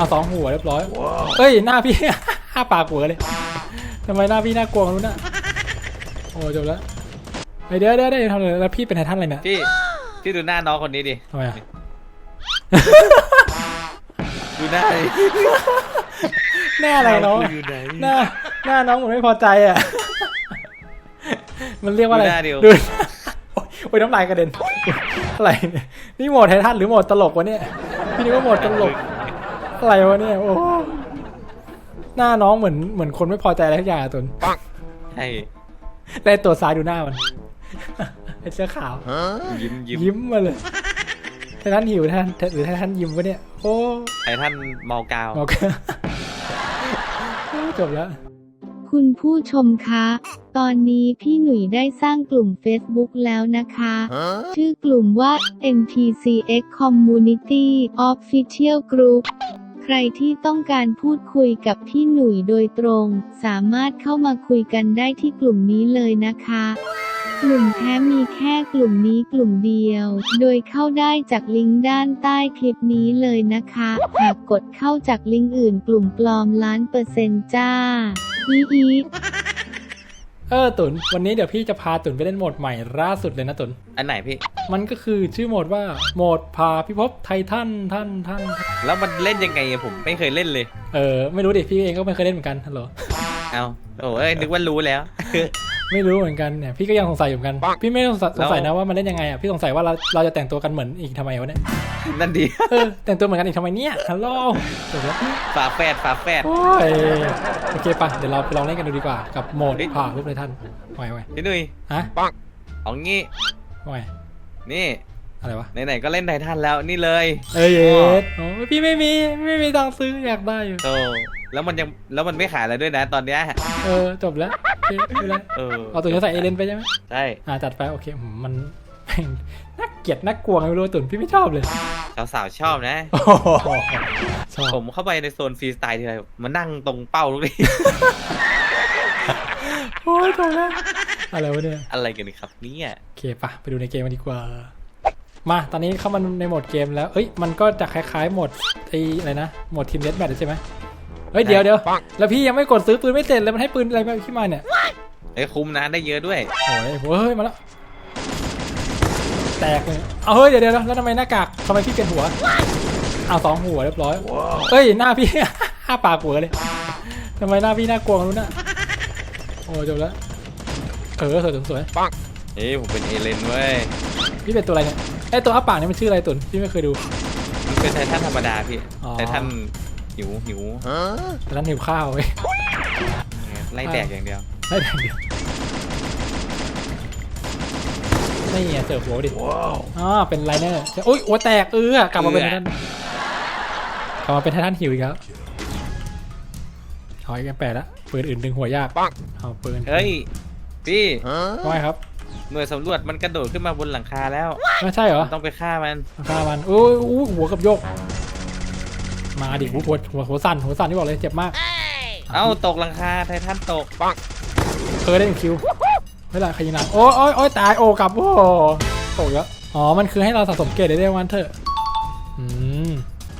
เอาสองหัวเรียบร้อยเฮ้ยหน้าพี่ ห้าปากหัวเลยทำไมหน้าพี่น่ากลัวรู้น่ะโอ้จบแล้วเฮ้ยเดี๋ยวเดี๋ยวเดี๋ยวทำเลยแล้วพี่เป็นไททันอะไรเนี่ยพี่พี่ดูหน้าน้องคนนี้ดิทำไมอะดูหน้าดิหน้าอะไรน้องอยู่ไหนหน้าหน้าน้องเหมือนไม่พอใจอะ มันเรียกว่าอะไรดูหน้าเดียวดูโอ๊ยโอ้ยน้ำลายกระเด็นอะไรเนี่ยนี่โหมดไททันหรือโหมดตลกวะเนี่ยพี่นึกว่าโหมดตลก อะไรวะเนี่ยโอ้หน้าน้องเหมือนเหมือนคนไม่พอใจอะไรทุกอย่างอะตุนใช่ได้ตัวซ้ายดูหน้ามันไอ้เสื้อขาว ยิ้มยิ้มยิ้มมาเลยไททันหิวไททันหรือไททันยิ้มวะเนี่ย โอ้ไอ้ท่านเมากาว บอกจบแล้ว คุณผู้ชมคะ ตอนนี้พี่หนุ่ยได้สร้างกลุ่ม Facebook แล้วนะคะ ชื่อกลุ่มว่า NPCX Community Official Group ใค รที่ต้องการพูดคุยกับพี่หนุ่ยโดยตรง สามารถเข้ามาคุยกันได้ที่กลุ่มนี้เลยนะคะกลุ่มแท้มีแค่กลุ่มนี้กลุ่มเดียว โดยเข้าได้จากลิงก์ด้านใต้คลิปนี้เลยนะคะ หากกดเข้าจากลิงก์อื่นกลุ่มปลอมล้านเปอร์เซ็นต์จ้าอีอี เออตุนวันนี้เดี๋ยวพี่จะพาตุนไปเล่นโหมดใหม่ล่าสุดเลยนะตุนอันไหนพี่ มันก็คือชื่อโหมดว่าโหมดพาพิภพไททันท่านท่านแล้วมันเล่นยังไงอะผมไม่เคยเล่นเลย เออไม่รู้ดิพี่เองก็ไม่เคยเล่นเหมือนกันฮัลโหลเอาโอ้ยนึกว่ารู้แล้ว ไม่รู้เหมือนกันเนี่ยพี่ก็ยังสงสัยอยู่เหมือนกัน พี่ไม่สงสัยแล้วสงสัยนะว่ามันเล่นยังไงอะพี่สงสัยว่าเราเราจะแต่งตัวกันเหมือนอีกทำไมวะเนี่ยนั่นดีเออแต่งตัวเหมือนกันอีกทำไมเนี่ยฮัลโหลจบแล้วฝาแฝดฝาแฝดโอ้ยโอเคปะเดี๋ยวเราไปลองเล่นกันดูดีกว่ากับโหมดเฮ้ยพาพิภพไททันไหวไหวพี่หนุ่ยฮะเอางี้ไหวนี่อะไรวะไหนๆก็เล่นไททันแล้วนี่เลย เอ้ยเอ็ดโอ้ยพี่ไม่มีไม่มีตังค์ซื้ออยากได้อยู่โตแล้วมันยังแล้วมันไม่ขายอะไรด้วยนะตอนเนี้ยเออจบแล้วโอ เคไม่เป็นไรเออเอาตัวนี้ใส่เอเลนไปใช่ไหมใช่อ่าจัดไปโอเคอืมมันน่าเกลียดน่ากลัวไงไม่รู้ตุ่นพี่ไม่ชอบเลย สาวๆชอบนะโอ้โหชอบผมเข้าไปในโซนฟรีสไตล์ทีไรมานั่งตรงเป้าทุกทีโอ้ยจบแล้วอะไรวะเนี่ย อะไรกันนี่ครับเนี่ยโอเคปะไปดูในเกมกันดีกว่า มาตอนนี้เข้ามาในโหมดเกมแล้ว เอ้ย มันก็จะคล้ายๆโหมดไอ้อะไรนะ โหมดทีมเดสแมทใช่ไหมเฮ้ย เดี๋ยวเดี๋ยวแล้วพี่ยังไม่กดซื้อปืนไม่เสร็จเลยมันให้ปืนอะไรมาขึ้นมาเนี่ย ไอ้ยคุ้มนะได้เยอะด้วยโอ้ยเฮ้ยมาแล้ว แตกเลยเอาเฮ้ยเดี๋ยวเดี๋ยวแล้วทำไมหน้ากากทำไมพี่เป็นหัวเอาสองหัวเรียบร้อยเฮ้ยหน้าพี่ ห้าปากหัวเลยทำไมหน้าพี่น่ากลัวรู้น่ะโอ้จบแล้วเออสวยสวยเฮ้ยผมเป็นเอเลนเว้ยพี่เป็นตัวอะไรเนี่ยไอตัวอ้าปากเนี่ยมันชื่ออะไรตุนพี่ไม่เคยดูมันเป็นไททันธรรมดาพี่อ๋อไททันหิวหิวแต่นั้นหิวข้าวเว้ยไล่แดกอย่างเดียว ได้แดงเดียวนี่ไงเสิร์ฟหัวดิอ๋อเป็นไลเนอร์โอ้ยหัวแตกเออกลับมาเป็นไททันกลับมาเป็นไททันหิวอีกแล้วเอาไอ้กันแปดละปืนอื่นดึงหัวยากเอาปืนเฮ้ยพี่ไม่ครับหน่วยสำรวจมันกระโดดขึ้นมาบนหลังคาแล้วไม่ใช่เหรอต้องไปฆ่ามันฆ่ามันโอ้ยอู้หัวกับโยก มาดิหัวหัวหัวหัวสั่นหัวสั่นที่บอกเลยเจ็บมากเอ้าตกหลังคาไททันตก เคยได้หนึ่งคิวไม่ละใครยิงหนักโอ้ยโอ้ยโอ้ยตายโอ้กลับโอ้ตกแล้วอ๋อ มันคือให้เราสะสมเกรดได้ด้วยวันเถอะอืม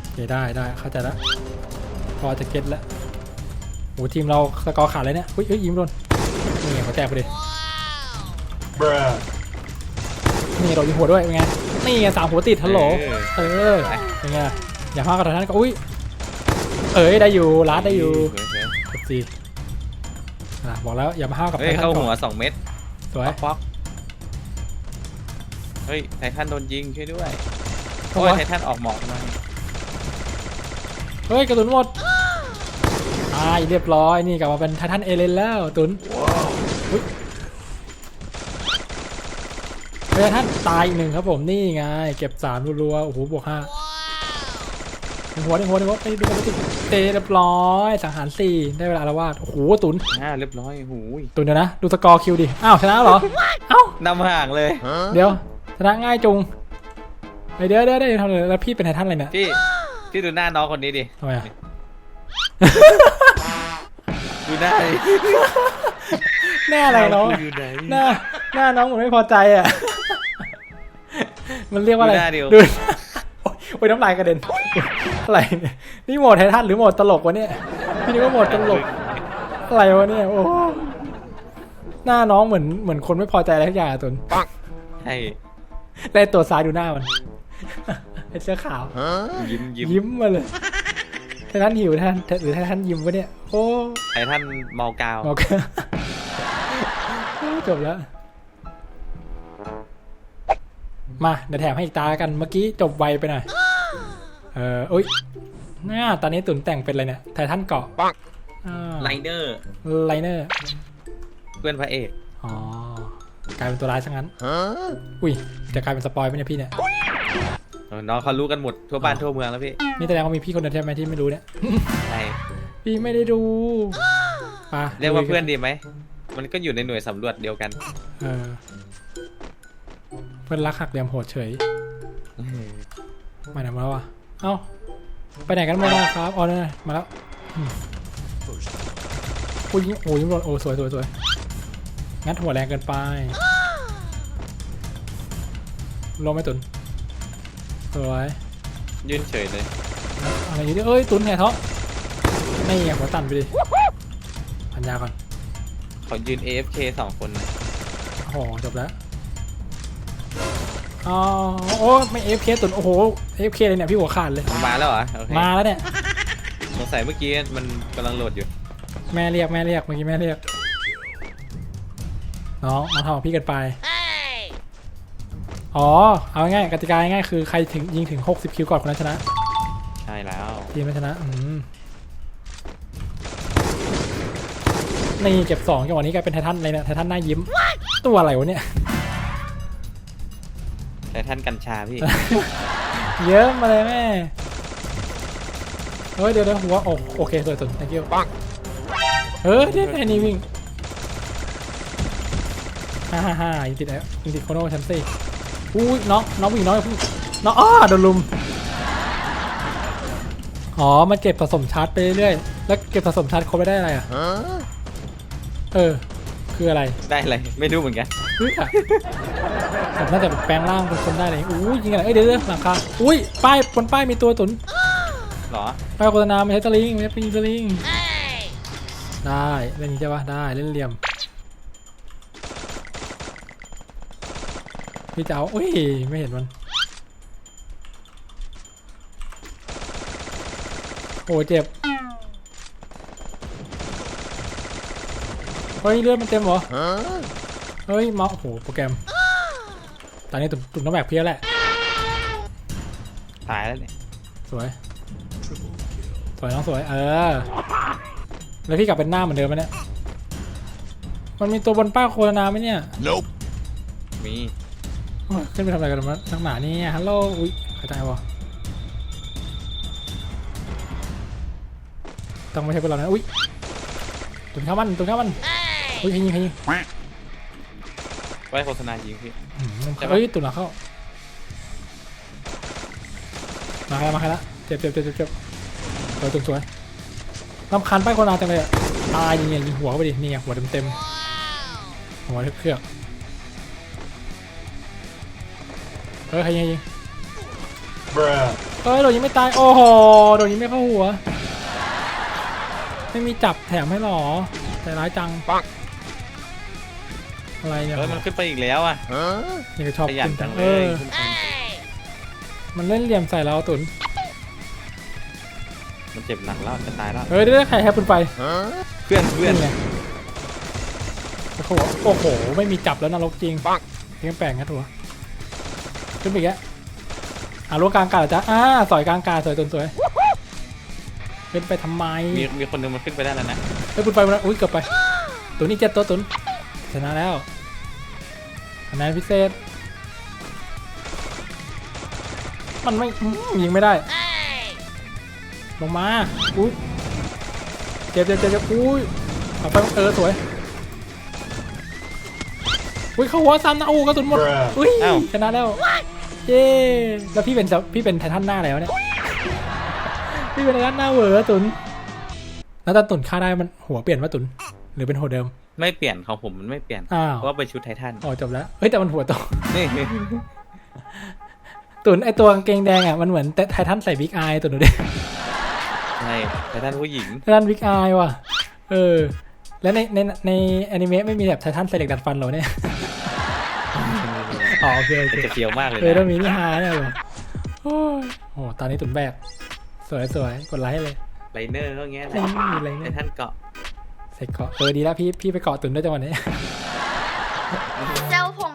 โอเคได้ได้เข้าใจแล้วพอจะเก็ตแล้วโอ้ทีมเราสกอร์ขาดเลยเนี่ยอุ้ยเอ้ยยิ้มโดนนี่ไงเขาแตกไปเลยนี่โดนยิงหัวด้วยเป็นไงนี่ไงสามหัวติดฮัลโหลเออเป็นไงอย่าพลาดกับท่านก็อุ้ยเอ้ยได้อยู่ลัดได้อยู่เฮ้ยกดจี อะบอกแล้วอย่ามาห้าวกับเฮ้ย ไททัเข้านก่หัวอนสองเม็ดสวยป๊อกเฮ้ย ไททันโดนยิงช่วยด้วยเข้าโอ้ยไว้ไททันออกหมอกมาเฮ้ยกระสุนหมดตายเรียบร้อยนี่กลับมาเป็นไททันเอเลนแล้วตุนอุ๊ยเฮ้ยไททันตายอีกหนึ่งครับผมนี่ไง เก็บสามรัวๆโอ้โหบวกห้า หนึ่งหัวหนึ่งหัวหนึ่งหัวไปดูกันสิเตะเรียบร้อยสังหารสี่ได้เวลาอารวาสโอ้โหตุนอ่าเรียบร้อยหูยตุนเดี๋ยวนะ ดูสกอร์คิวดิ อ้าวชนะแล้วเหรอ เอ้านำห่างเลย เดี๋ยวชนะง่ายจุงเฮ้ยเดี๋ยวเดี๋ยวเดี๋ยวทำเลยแล้วพี่เป็นไททันอะไรเนี่ยพี่ พี่ดูหน้าน้องคนนี้ดิทำไมอะดูหน้าดิหน้าอะไรน้องอยู่ไหนหน้าหน้าน้องเหมือนไม่พอใจอะ มันเรียกว่าอะไร ดูหน้าเดียวดูโอ๊ยโอ้ยน้ำลายกระเด็น อะไรเนี่ยนี่โหมดไททันหรือโหมดตลกวะเนี่ย พี่นึกว่าโหมดตลก อะไรวะเนี่ย โอ้ หน้าน้องเหมือนเหมือนคนไม่พอใจอะไรทุกอย่างอะตุนใช่แต่ตัวซ้ายดูหน้ามัน ไอ้เสื้อขาว ยิ้มยิ้มยิ้มมาเลยไททันหิวไททันหรือไททันยิ้มวะเนี่ย โอ้ไอ้ท่านเมากาว โอเคจบแล้ว มาเดี๋ยวแถมให้อีกตาแล้วกัน เมื่อกี้จบไวไปหน่อย เอออุ้ยน่าตอนนี้ตุนแต่งเป็นอะไรเนี่ยไททันเกาะอ่าไลเดอร์ ไลเนอร์เพื่อนพระเอกอ๋อกลายเป็นตัวร้ายซะงั้น อุ้ยจะกลายเป็นสปอยไหมเนี่ยพี่เนี่ย เออน้องเขารู้กันหมดทั่วบ้านทั่วเมืองแล้วพี่นี่แสดงว่ามีพี่คนเดียวใช่ไหมที่ไม่รู้เนี่ย ใช่พี่ไม่ได้ดูไปเรียกว่าเพื่อนดีไหม มันก็อยู่ในหน่วยสำรวจเดียวกันเออเพื่อนรักหักเหลี่ยมโหดเฉยมาไหนมาแล้ววะ เอ้าไปไหนกันหมดแล้วครับอ๋อเนี่ยมาแล้วอืมโอ้ยยิงโอ้ยยิงโดนโอ้สวยสวยสวยงัดหัวแรงเกินไปลงไหม่ตุนสวยยื่นเฉยเลยอะไรอยู่ดิเอ้ยตุนแห่ท้องนี่ไงหัวตันไปดิพันยาก่อนเขายืน AFK สองคนโอ้โหจบแล้ว อ๋อโอ้ไม่เอฟเคตุนโอ้โหเอฟเคเลยเนี่ยพี่หัวขาดเลย มาแล้วเหรอโอเคมาแล้วเนี่ย สงสัยเมื่อกี้มันกำลังโหลดอยู่ แม่เรียกแม่เรียกเมื่อกี้แม่เรียกน้องน้องทำกับพี่กันไปอ๋อ เอาง่ายๆกติกาง่ายๆคือใครถึงยิงถึง 60 คิวก่อนคนนั้นชนะ ใช่แล้ว ทีมนั้นชนะอืมนี่เก็บสองจังหวะนี้กลายเป็นไททันเลยเนี่ยไททันหน้ายิ้ม ตัวอะไรวะเนี่ย แต่ท่านกัญชาพี่ เยอะมาเลยแม่เฮ้ยเดี๋ยวเดี๋ยวหัวโอโอเคสวยสุด thank you เฮ้ยเนี่ยไอ้นี่วิ่งฮ่าฮ่าฮ่ายิงติดแล้วยิงติดโคโน่ชั้นสี่อุ้ยน้องน้องวิ่งน้องอย่าเพิ่งน้องอ้าโดนลุมอ๋อมันเก็บผสมชาร์จไปเรื่อยๆแล้วเก็บผสมชาร์จครบไปได้อะไรอะเออ คืออะไร ได้อะไร ไม่รู้เหมือนกันอุ้ยอะ ผมน่าจะแปลงร่างเป็นคนได้เลยอุ้ยยิงอะไรเอ้ยเดี๋ยวเดี๋ยวหลังคาอุ้ยป้ายบนป้ายมีตัวตุนเหรอป้ายโฆษณาไม่ใช่สลิงไม่ใช่ปีสลิงได้เล่นอย่างนี้ใช่ปะได้เล่นเหลี่ยมพี่จะเอาอุ้ยไม่เห็นมันโอ้เจ็บเฮ้ยเลือดมันเต็มเหรอเฮ้ยเมาส์โอ้โหโปรแกรม ตอนนี้ตุ่นตุ่นต้องแบกเพี้ยแหละ ตายแล้วเนี่ยสวย สวยน้องสวย เออ แล้วพี่กลับเป็นหน้าเหมือนเดิมไหมเนี่ย มันมีตัวบนป้ายโฆษณาไหมเนี่ยมีโอ้ยขึ้นไปทำอะไรกันมาทั้งหนานี่ฮัลโหล อุ้ยใครตายวะต้องไม่ใช่พวกเรานะ อุ้ยตุนข้ามันตุนข้ามัน อุ้ยใครยิงใครยิง ไว้โฆษณายิงพี่ อืมใช่ปะเอ้ยตุนหลังเข้า มาใครมาใครละเจ็บเจ็บเจ็บเจ็บเจ็บสวยตุนสวยลำคันป้ายโฆษณาจังเลยอะตายยิงเนี่ยยิงหัวเข้าไปดินี่ไงหัวเต็มเต็มๆหัวเครือกๆเฮ้ยใครยิงใครยิงเอ้ยโดนยิงไม่ตาย โอ้โหโดนยิงไม่เข้าหัว ไม่มีจับแถมให้หรอใจร้ายจังปัก อะไรเนี่ยเฮ้ยมันขึ้นไปอีกแล้วอะ นี่ก็ชอบขยันขึ้นจัจังงเลเอย อมันเล่นเหลี่ยมใส่เราตุนมันเจ็บหนักแล้วจะตายแล้ว เฮ้ยได้ใครแฮปปืนไฟเพื่อนเพื่อนนี่ไงแล้วเขาบอกว่าโอ้โห ไม่มีจับแล้วนรกจริงปักเพียงแปลงงัดหัวขึ้นไปอีกแล้วอะล้วงกลางอากาศเหรอจ๊ะอ่าสอยกลางอากาศสวยตุนสวยขึ้นไปทำไมมีมีคนหนึงมันขึ้นไปได้แล้วนะ เฮ้ยปุนไปมันอุ้ยเกือบไปตัวนี้เจ็ดตัวตุน ชนะแล้วคะแนนพิเศษ มันไม่อื้อยิงไม่ได้ ลงมา อุ้ยเจ็บเจ็บเจ็บเจ็บอุ้ยเอาไปเออสวย อุ้ยเข้าหัวซ้ำนะโอ้กระสุนหมด อุ้ยชนะแล้ว เย้แล้วพี่เป็นพี่เป็นไททันหน้าแล้วะเนี่ยพี่เป็นไททันหน้าเหวอตุนแล้วตอนตุนฆ่าได้มันหัวเปลี่ยนว่าตุนหรือเป็นหัวเดิมไม่เปลี่ยนของผมมันไม่เปลี่ยนอ้าวเพราะว่าเป็นชุดไททันอ๋อจบแล้วเฮ้ยแต่มันหัวโต นี่ ตุนไอตัวกางเกงแดงอะมันเหมือนไททันใส่บิ๊กอายตุนดูดิใช่แต่ท่านผู้หญิง ไททันบิ๊กอายว่ะ เออ แล้วในในในแอนิเมะไม่มีแบบไททันใส่เหล็กดัดฟันเหรอเนี่ยอ๋อโอเคโอเคมันจะเฟี้ยวมากเลยเออต้องนะมีนี่ฮาเนี่ยเหรอโอ้ยโอ้ตอนนี้ตุนแบกสวยสวยกดไลค์เลย ไลเนอร์ก็เงี้ยแหไอ้ละนี่มีอะไรแต่เนี่ยท่านเกาะใส่เกาะเออดีแล้วพี่พี่ไปเกาะตุนด้วยจังหวะนี้ เจ้าผม